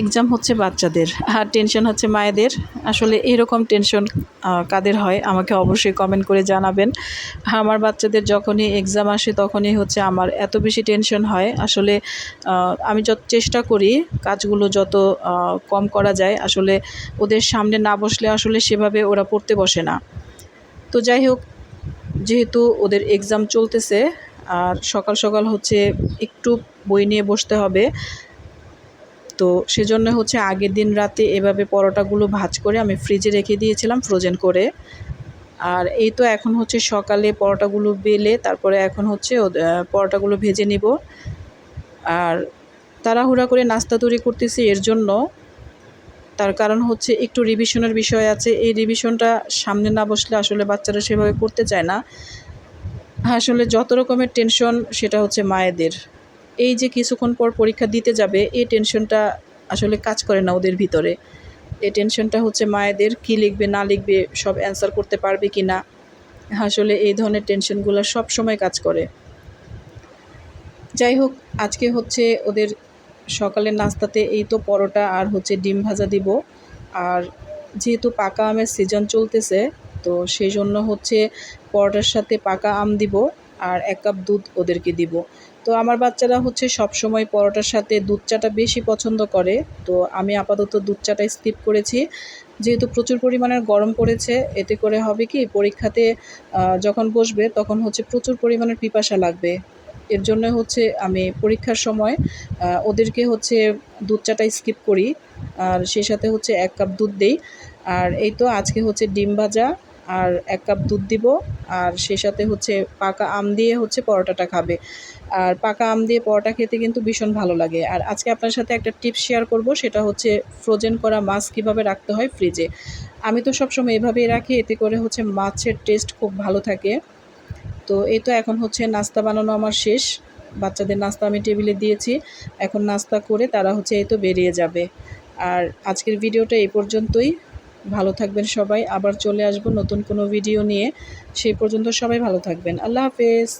Exam হচ্ছে বাচ্চাদের, আর tension হচ্ছে মায়েদের। আসলে এরকম টেনশন কাদের হয়? আমাকে অবশ্যই কমেন্ট করে জানাবেন। আমার বাচ্চাদের যখনই এক্সাম আসে, তখনই হচ্ছে আমার এত বেশি টেনশন হয়। আসলে আমি যত চেষ্টা করি, কাজগুলো যত কম করা যায়, আসলে ওদের সামনে না বসলে আসলে সেভাবে ওরা পড়তে বসে না। তো যাই হোক, যেহেতু ওদের এক্সাম চলতেছে, আর সকাল সকাল হচ্ছে একটু বই নিয়ে বসতে হবে তো সেজন্য হচ্ছে আগের দিন রাতে এভাবে পরোটাগুলো ভাজ করে আমি ফ্রিজে রেখে দিয়েছিলাম ফ্রোজেন করে। আর এই তো এখন হচ্ছে সকালে পরোটাগুলো বেলে তারপরে এখন হচ্ছে পরোটাগুলো ভেজে নিব। আর তাড়াহুড়া করে নাস্তা তৈরি করতেছি এর জন্য। তার কারণ হচ্ছে একটু রিভিশনের বিষয় আছে। এই রিভিশনটা সামনে না বসলে আসলে বাচ্চারা সেভাবে করতে চায় না। আসলে যত রকমের টেনশন সেটা হচ্ছে মায়েদের। এই যে কিছুক্ষণ পর পরীক্ষা দিতে যাবে, এই টেনশনটা আসলে কাজ করে না ওদের ভিতরে। এই টেনশনটা হচ্ছে মায়েদের কি লিখবে, না লিখবে, সব অ্যান্সার করতে পারবে কি না। আসলে এই ধরনের টেনশনগুলো সব সময় কাজ করে। যাই হোক, আজকে হচ্ছে ওদের সকালের নাস্তাতে এই তো পরোটা আর হচ্ছে ডিম ভাজা দিব। আর যেহেতু পাকা আমের সিজন চলতেছে, তো সেই জন্য হচ্ছে পরোটার সাথে পাকা আম দিব। আর এক কাপ দুধ ওদেরকে দিব। তো আমার বাচ্চারা হচ্ছে সব সময় পরোটার সাথে দুধ চাটা বেশি পছন্দ করে। তো আমি আপাতত দুধ চাটা স্কিপ করেছি। যেহেতু প্রচুর পরিমাণের গরম পড়েছে, এতে করে হবে কি পরীক্ষাতে যখন বসবে তখন হচ্ছে প্রচুর পরিমাণের পিপাসা লাগবে। এর জন্য হচ্ছে আমি পরীক্ষার সময় ওদেরকে হচ্ছে দুধ চাটা স্কিপ করি। আর সেই সাথে হচ্ছে এক কাপ দুধ দেই। আর এই তো আজকে হচ্ছে ডিম ভাজা আর এক কাপ দুধ দিব, আর সেই সাথে হচ্ছে পাকা আম দিয়ে হচ্ছে পরোটাটা খাবে। আর পাকা আম দিয়ে পরোটা খেতে কিন্তু ভীষণ ভালো লাগে। আর আজকে আপনার সাথে একটা টিপস শেয়ার করব, সেটা হচ্ছে ফ্রোজেন করা মাছ কীভাবে রাখতে হয় ফ্রিজে আমি তো সবসময় এভাবেই রাখি, এতে করে হচ্ছে মাছের টেস্ট খুব ভালো থাকে। তো এই তো এখন হচ্ছে নাস্তা বানানো আমার শেষ। বাচ্চাদের নাস্তা আমি টেবিলে দিয়েছি। এখন নাস্তা করে তারা হচ্ছে এই তো বেরিয়ে যাবে। আর আজকের ভিডিওটা এই পর্যন্তই। ভালো থাকবেন সবাই। আবার চলে আসব নতুন কোনো ভিডিও নিয়ে। সেই পর্যন্ত সবাই ভালো থাকবেন। আল্লাহ হাফেজ।